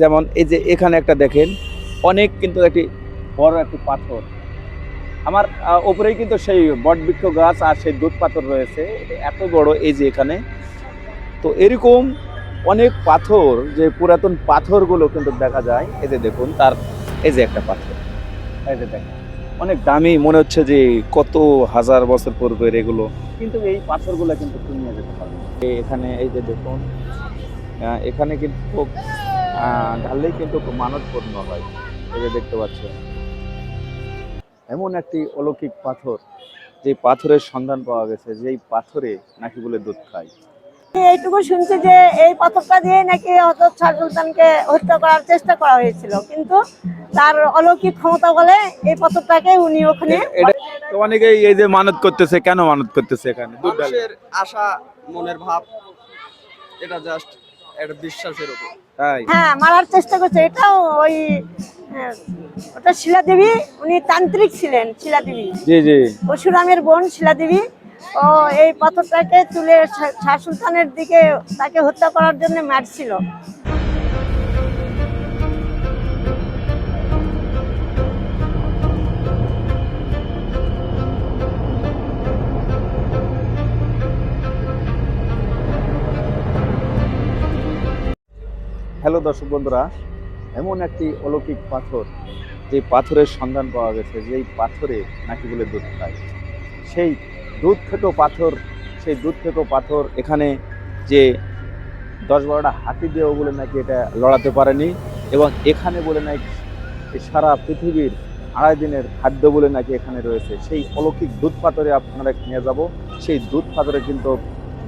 যেমন এই যে এখানে একটা দেখেন, অনেক কিন্তু একটি বড় একটি পাথর। আমার ওপরেই কিন্তু সেই বটবৃক্ষ গাছ আর সেই দুধ পাথর রয়েছে। এত বড় এই যে এখানে। তো এরকম অনেক পাথর, যে পুরাতন পাথরগুলো কিন্তু দেখা যায়। এই যে দেখুন, তার এই যে একটা পাথর। এই যে দেখেন, অনেক দামি। মনে হচ্ছে যে কত হাজার বছর পূর্বের এগুলো। কিন্তু এই পাথরগুলো কিন্তু নিয়ে যেতে পারবে। এখানে এই যে দেখুন এখানে কিন্তু ঢাললেই কিন্তু মানত পূর্ণ হয় এই যে দেখতে পাচ্ছেন। এমন একটি অলৌকিক পাথর যে পাথরের সন্ধান পাওয়া গেছে যেই পাথরে নাকি বলে দুধ খায়। এইটুকু শুনছি যে এই পাথরটা দিয়ে নাকি শাহ সুলতানকে হত্যা করার চেষ্টা করা হয়েছিল। কিন্তু তার অলৌকিক ক্ষমতা বলে এই পাথরটাকে উনি ওখানে এটা তো অনেকেই এই যে মানত করতেছে কেন মানত করতেছে এখানে? মানুষের আশা মনের ভাব এটা জাস্ট একটা বিশ্বাসের উপর। তাই? হ্যাঁ মারার চেষ্টা করছে। এটাও ওই হ্যাঁ, ওটা শিলাদেবী উনি তান্ত্রিক ছিলেন শিলাদেবী। জি জি। পরশুরামের বোন শিলাদেবী। ও এই পাথরটাকে তুলে শাহ সুলতানের দিকে তাকে হত্যা করার জন্য মারছিল। হ্যালো দর্শক বন্ধুরা, এমন একটি অলৌকিক পাথর যে পাথরের সন্ধান পাওয়া গেছে, যেই পাথরে নাকি বলে দুধ খায়। সেই দুধ থেকেও পাথর, সেই দুধ থেকেও পাথর এখানে যে দশ বারোটা হাতি দিয়েও বলে নাকি এটা লড়াতে পারেনি এবং এখানে বলে নাকি সারা পৃথিবীর আড়াই দিনের খাদ্য বলে নাকি এখানে রয়েছে। সেই অলৌকিক দুধ পাথরে আপনারা নিয়ে যাব। সেই দুধ পাথরে কিন্তু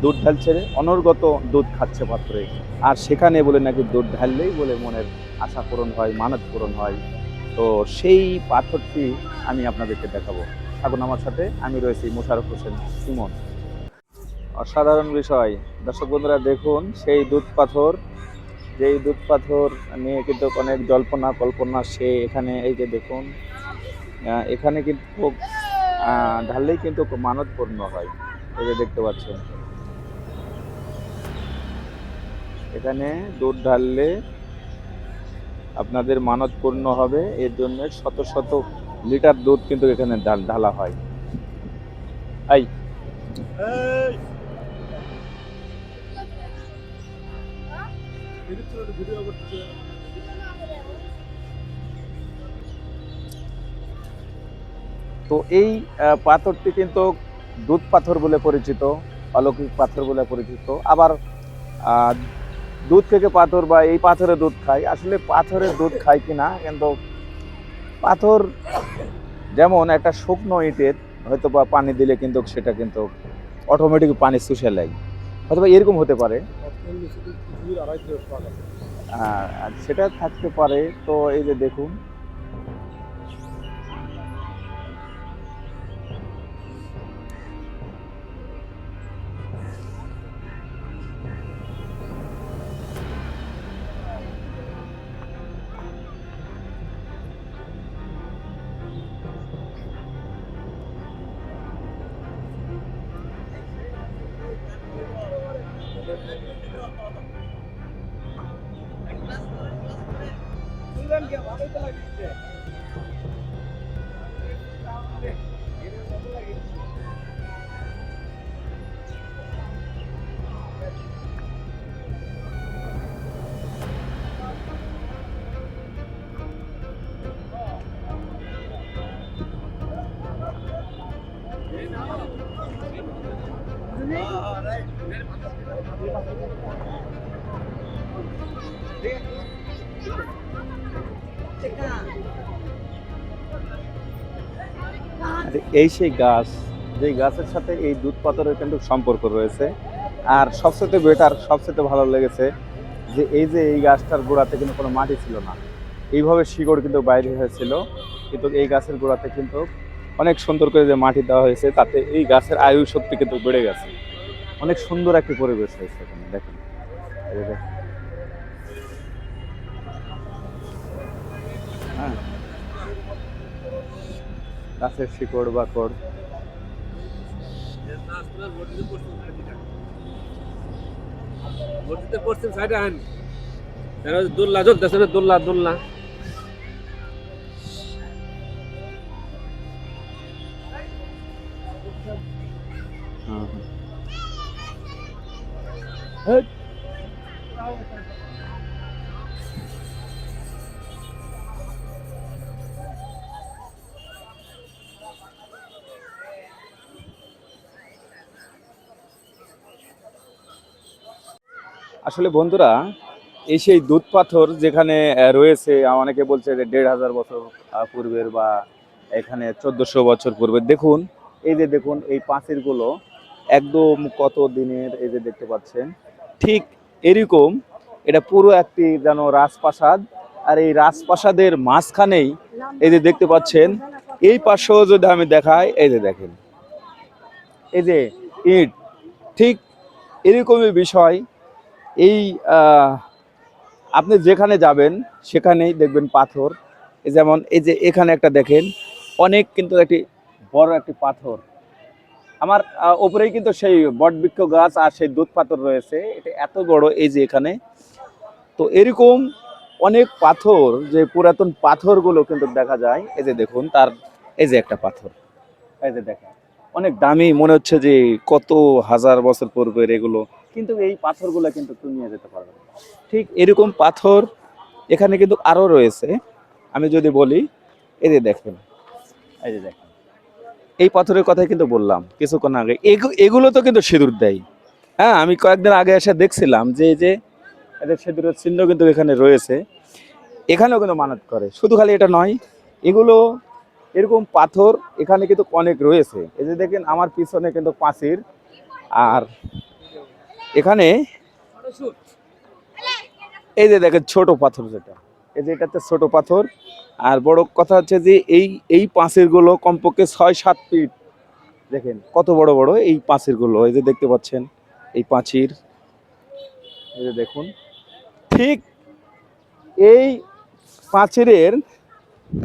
দুধ ঢালছে অনর্গত দুধ খাচ্ছে পাথরে আর সেখানে বলে নাকি দুধ ঢাললেই বলে মনের আশা পূরণ হয়, মানত পূরণ হয়। তো সেই পাথরটি আমি আপনাদেরকে দেখাবো। এখন আমার সাথে, আমি রয়েছি মোশারফ হোসেন সুমন। অসাধারণ বিষয়। দর্শক বন্ধুরা, দেখুন, সেই দুধ পাথর, যেই দুধ পাথর নিয়ে কিন্তু অনেক জল্পনা কল্পনা, সে এখানে, এই যে দেখুন এখানে কিন্তু ঢাললেই কিন্তু মানত পূর্ণ হয়। এই যে দেখতে পাচ্ছেন। এখানে দুধ ঢাললে আপনাদের মানত পূর্ণ হবে। এর জন্য শত শত লিটার দুধ কিন্তু এখানে ঢাল- হয়। এই। তো এই পাথরটি কিন্তু দুধ পাথর বলে পরিচিত, অলৌকিক পাথর বলে পরিচিত। আবার দুধ থেকে পাথর বা এই পাথরে দুধ খায় আসলে পাথরের দুধ খায় কিনা কিন্তু পাথর যেমন একটা শুকনো ইটের হয়তো বা পানি দিলে কিন্তু সেটা কিন্তু অটোমেটিক পানি শুষে লাগে হয়তো বা এরকম হতে পারে। সেটা থাকতে পারে। তো এই যে দেখুন Yeah. এই সেই গাছ যে গাছের সাথে এই দুধ পাথরের কিন্তু সম্পর্ক রয়েছে। আর সবচেয়ে বেটার সবচেয়ে ভালো লেগেছে যে এই যে এই গাছটার গোড়াতে কিন্তু কোনো মাটি ছিল না। এইভাবে শিকড় কিন্তু বাইরে হয়েছিল। কিন্তু এই গাছের গোড়াতে কিন্তু অনেক সুন্দর করে যে মাটি দেওয়া হয়েছে, তাতে এই গাছের আয়ু শক্তি কিন্তু বেড়ে গেছে। অনেক সুন্দর একটি পরিবেশ হয়েছে এখানে দেখেন। হ্যাঁ। গাছের শিকড় বাকড় পশ্চিম সাইডে আহেন। দোল্লা চলতেছে না দোল্লা দোল্লা। হ্যাঁ, আসলে বন্ধুরা, এই সেই দুধ পাথর যেখানে রয়েছে অনেকে বলছে যে দেড় হাজার বছর পূর্বের বা এখানে চোদ্দশো বছর পূর্বে দেখুন, এই যে দেখুন, এই পাঁচিরগুলো একদম কত দিনের এই যে দেখতে পাচ্ছেন, ঠিক এরকম এটা পুরো একটি যেন রাজপ্রাসাদ। আর এই রাজপ্রাসাদের মাঝখানেই এই যে দেখতে পাচ্ছেন, এই পাশেও যদি আমি দেখাই, এই যে দেখেন, এই যে ইট, ঠিক এরকমই বিষয় এই আপনি যেখানে যাবেন, সেখানেই দেখবেন পাথর। যেমন, এই যে এখানে একটা দেখেন, অনেক কিন্তু একটি বড় একটি পাথর। আমার ওপরেই কিন্তু সেই বটবৃক্ষ গাছ আর সেই দুধ পাথর রয়েছে। এটা এত বড়, এই যে এখানে। তো এরকম অনেক পাথর, যে পুরাতন পাথরগুলো কিন্তু দেখা যায়। এই যে দেখুন, তার, এই যে একটা পাথর। এই যে দেখেন। অনেক দামি, মনে হচ্ছে যে কত হাজার বছর পূর্বের এগুলো। কিন্তু এই পাথরগুলো কিন্তু তুমি নিয়ে যেতে পারবে ঠিক এরকম পাথর এখানে কিন্তু আরও রয়েছে। আমি যদি বলি, এই যে দেখেন, এই যে দেখেন। এই পাথরের কথাই কিন্তু বললাম কিছুক্ষণ আগে। এগু- এগুলো তো কিন্তু সিঁদুর দেয়। হ্যাঁ আমি কয়েকদিন আগে এসে দেখছিলাম যে যে এদের সিঁদুরের চিহ্ন কিন্তু এখানে রয়েছে। এখানেও কিন্তু মানত করে। শুধু খালি এটা নয়, এগুলো এরকম পাথর এখানে কিন্তু অনেক রয়েছে। এই যে দেখেন, আমার পিছনে কিন্তু পাঁচির আর এখানে এই যে দেখেন, ছোট পাথর যেটা। এই যে এটা এটাতে ছোট পাথর। আর বড় কথা হচ্ছে যে এই এই পাঁচিরগুলো কমপক্ষে ছয়, সাত ফিট। দেখেন, কত বড় বড় এই পাঁচিরগুলো এই যে দেখতে পাচ্ছেন, এই পাঁচির এই যে দেখুন, ঠিক এই পাঁচিরের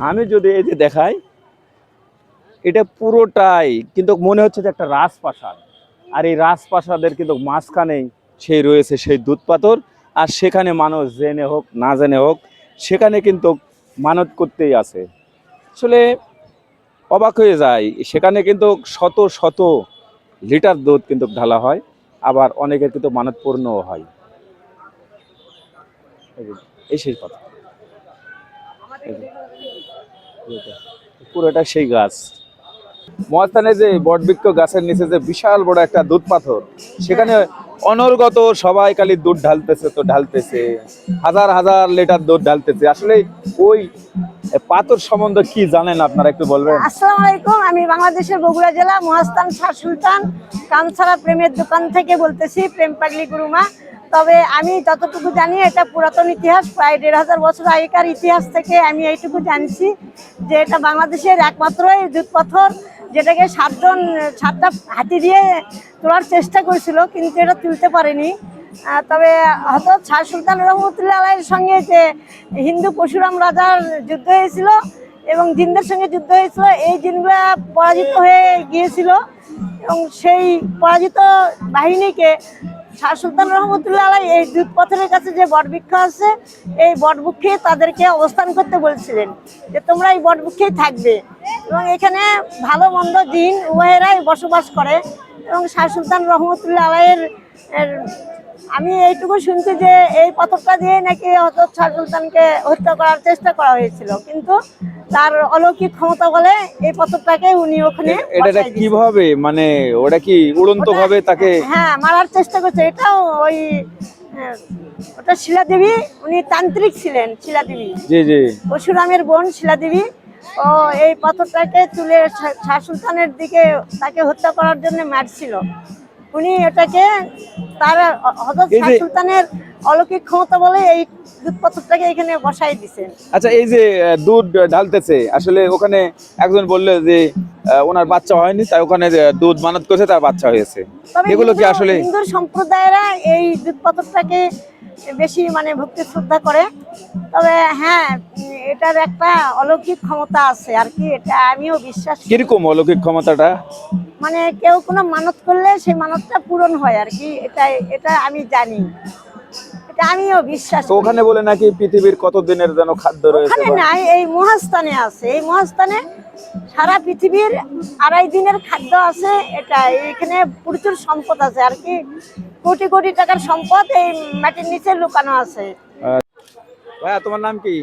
আমি যদি এই যে দেখাই এটা পুরোটাই কিন্তু মনে হচ্ছে যে একটা রাজপ্রাসাদ। আর এই রাজপ্রাসাদের কিন্তু মাঝখানেই সেই রয়েছে সেই দুধ পাথর। আর সেখানে মানুষ জেনে হোক, না জেনে হোক, সেখানে কিন্তু মানত করতেই আছে। আসলে অবাক হয়ে যায় সেখানে কিন্তু শত শত লিটার দুধ কিন্তু ঢালা হয়, আবার অনেকের কিন্তু মানতপূর্ণও হয়। এই সেই কথা পুরোটা সেই গাছ। মহাস্থানে যে বটবৃক্ষ গাছের নিচে যে বিশাল বড় একটা দুধ পাথর, সেখানে অনর্গত সবাই খালি দুধ ঢালতেছে তো ঢালতেছে, হাজার হাজার লিটার দুধ ঢালতেছে। আসলে ওই পাথর সম্বন্ধে কি জানেন আপনারা একটু বলবেন? আসসালামু আলাইকুম, আমি বাংলাদেশের বগুড়া জেলা মহাস্থান শাহ সুলতান কামছাড়া প্রেমের দোকান থেকে বলতেছি, প্রেম পাগলি গুরুমা। তবে আমি যতটুকু জানি, এটা পুরাতন ইতিহাস, প্রায় দেড় হাজার বছর আগেকার ইতিহাস থেকে আমি এইটুকু জানছি যে এটা বাংলাদেশের একমাত্র এই দুধ পাথর। যেটাকে সাতজন, সাতটা হাতি দিয়ে তোলার চেষ্টা করেছিল, কিন্তু এটা তুলতে পারেনি। তবে হয়তো শাহ সুলতান রহমতুল্লাহ সঙ্গে যে হিন্দু পরশুরাম রাজার যুদ্ধ হয়েছিল এবং জিনদের সঙ্গে যুদ্ধ হয়েছিল, এই জিনগুলা পরাজিত হয়ে গিয়েছিল এবং সেই পরাজিত বাহিনীকে শাহ সুলতান রহমতুল্লাহ এই দুধ পথরের কাছে যে বটবৃক্ষ আছে, এই বটবৃক্ষে তাদেরকে অবস্থান করতে বলছিলেন যে তোমরা এই বটবৃক্ষেই থাকবে। এবং এখানে ভালো মন্দ দিন উভয়েরাই বসবাস করে। এবং শাহ সুলতান রহমতুল্লাহ আলাইয়ের এর আমি এইটুকু শুনছি যে এই পাথরটা দিয়ে নাকি হজরত শাহ সুলতানকে হত্যা করার চেষ্টা করা হয়েছিল। কিন্তু তার অলৌকিক ক্ষমতা বলে এই পাথরটাকে উনি ওখানে এটা কীভাবে? মানে ওটা কি উড়ন্ত ভাবে তাকে হ্যাঁ মারার চেষ্টা করছে। এটাও ওই ওটা শিলাদেবী উনি তান্ত্রিক ছিলেন শিলাদেবী। জি জি। পরশুরামের বোন শিলাদেবী। ও এই পাথরটাকে তুলে শাহ সুলতানের দিকে তাকে হত্যা করার জন্য মারছিল। উনি এটাকে তার হজরত শাহ সুলতানের অলৌকিক ক্ষমতা বলে এই দুধ পাথরটাকে এখানে বসাই দিছেন। আচ্ছা এই যে দুধ ঢালতেছে আসলে ওখানে একজন বলল যে ওনার বাচ্চা হয়নি তাই ওখানে দুধ মানত করছে তার বাচ্চা হয়েছে। এগুলো কি আসলে হিন্দু সম্প্রদায়েরা এই দুধ পাথরটাকে বেশি মানে ভক্তি শ্রদ্ধা করে। তবে হ্যাঁ এটার একটা অলৌকিক ক্ষমতা আছে আর কি এটা আমিও বিশ্বাস করি। কীরকম অলৌকিক ক্ষমতাটা? মানে কেউ কোনো মানত করলে সেই মানতটা পূরণ হয় আর কি এটা এটা আমি জানি। এটা এটা আমিও বিশ্বাস ওখানে বলে নাকি পৃথিবীর কত দিনের যেন খাদ্য রয়েছে ওখানে নাই এই মহাস্থানে আছে। এই মহাস্থানে সারা পৃথিবীর আড়াই দিনের খাদ্য আছে এটা এখানে প্রচুর সম্পদ আছে আর কি? কোটি কোটি টাকার সম্পদ এই মাটির নিচে লুকানো আছে। ভাইয়া তোমার নাম কি?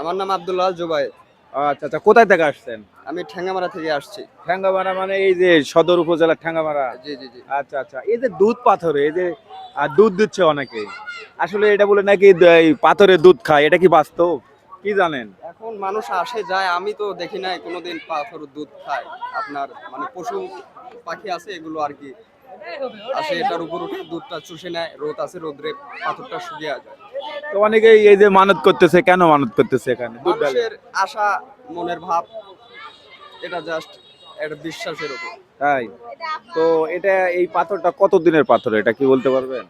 আমার নাম আব্দুল্লাহ জুবাই আচ্ছা আচ্ছা কোথায় থেকে আসছেন? আমি ঠ্যাঙ্গামারা থেকে আসছি। ঠ্যাঙ্গামারা মানে এই যে সদর উপজেলা ঠ্যাঙ্গামারা জি জি জি। আচ্ছা আচ্ছা এই যে দুধ পাথরে এই যে দুধ দিচ্ছে অনেকে। আসলে এটা বলে নাকি পাথরের দুধ খায় এটা কি বাস্তব? কি জানেন? এখন মানুষ আসে যায়। আমি তো দেখি নাই কোনোদিন পাথর দুধ খায়। আপনার মানে পশু পাখি আছে এগুলো আর কি আসে এটার উপর উঠে দুধটা চুষে নেয় রোদ আছে রোদ্রে পাথরটা শুকিয়ে যায়। তো অনেকেই এই যে মানত করতেছে কেন মানত করতেছে এখানে? মানুষের আশা মনের ভাব এটা জাস্ট একটা বিশ্বাসের উপর। তাই? তো এটা এই পাথরটা কত দিনের পাথর? এটা কি বলতে পারবেন?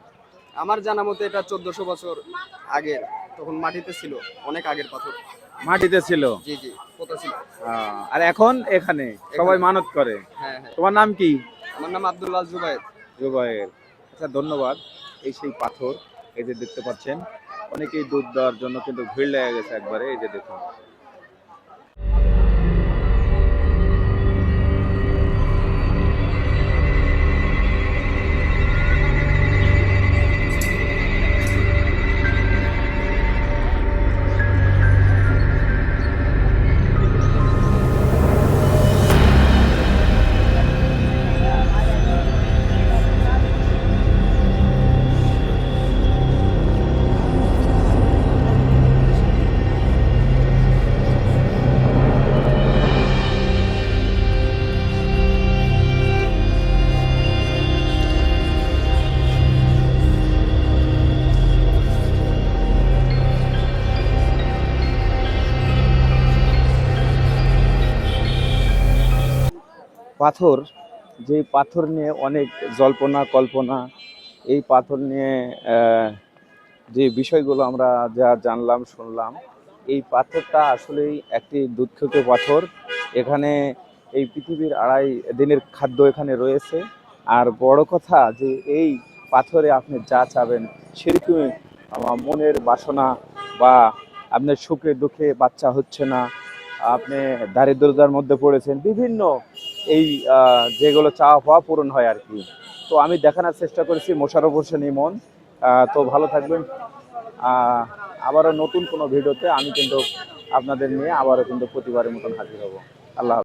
আমার জানা মতে এটা চোদ্দশো বছর আগের। তখন মাটিতে ছিল অনেক আগের পাথর। মাটিতে ছিল? জি জি পোতা ছিল। আর এখন এখানে? সবাই মানত করে। হ্যাঁ হ্যাঁ। তোমার নাম কি? আমার নাম আব্দুল্লাহ জুবায়ের। জুবায়ের। আচ্ছা ধন্যবাদ। এই সেই পাথর এই যে দেখতে পাচ্ছেন অনেকেই দুধ দেওয়ার জন্য কিন্তু ভিড় লেগে গেছে একবারে এই যে দেখুন। পাথর, যে পাথর নিয়ে অনেক জল্পনা, কল্পনা, এই পাথর নিয়ে যে বিষয়গুলো আমরা যা জানলাম, শুনলাম, এই পাথরটা আসলেই একটি দুঃখিত পাথর। এখানে এই পৃথিবীর আড়াই দিনের খাদ্য এখানে রয়েছে। আর বড় কথা যে এই পাথরে আপনি যা চাবেন, সেরকমই আমার মনের বাসনা বা আপনার সুখে দুঃখে বাচ্চা হচ্ছে না। আপনি দারিদ্রতার মধ্যে পড়েছেন, বিভিন্ন এই যেগুলো চাওয়া পাওয়া পূরণ হয় আর কি। তো আমি দেখানোর চেষ্টা করেছি মোশারফ হোসেন ইমন। তো ভালো থাকবেন। আবারও নতুন কোনো ভিডিওতে আমি কিন্তু আপনাদের নিয়ে আবারও কিন্তু প্রতিবারের মতন হাজির হব। আল্লাহ।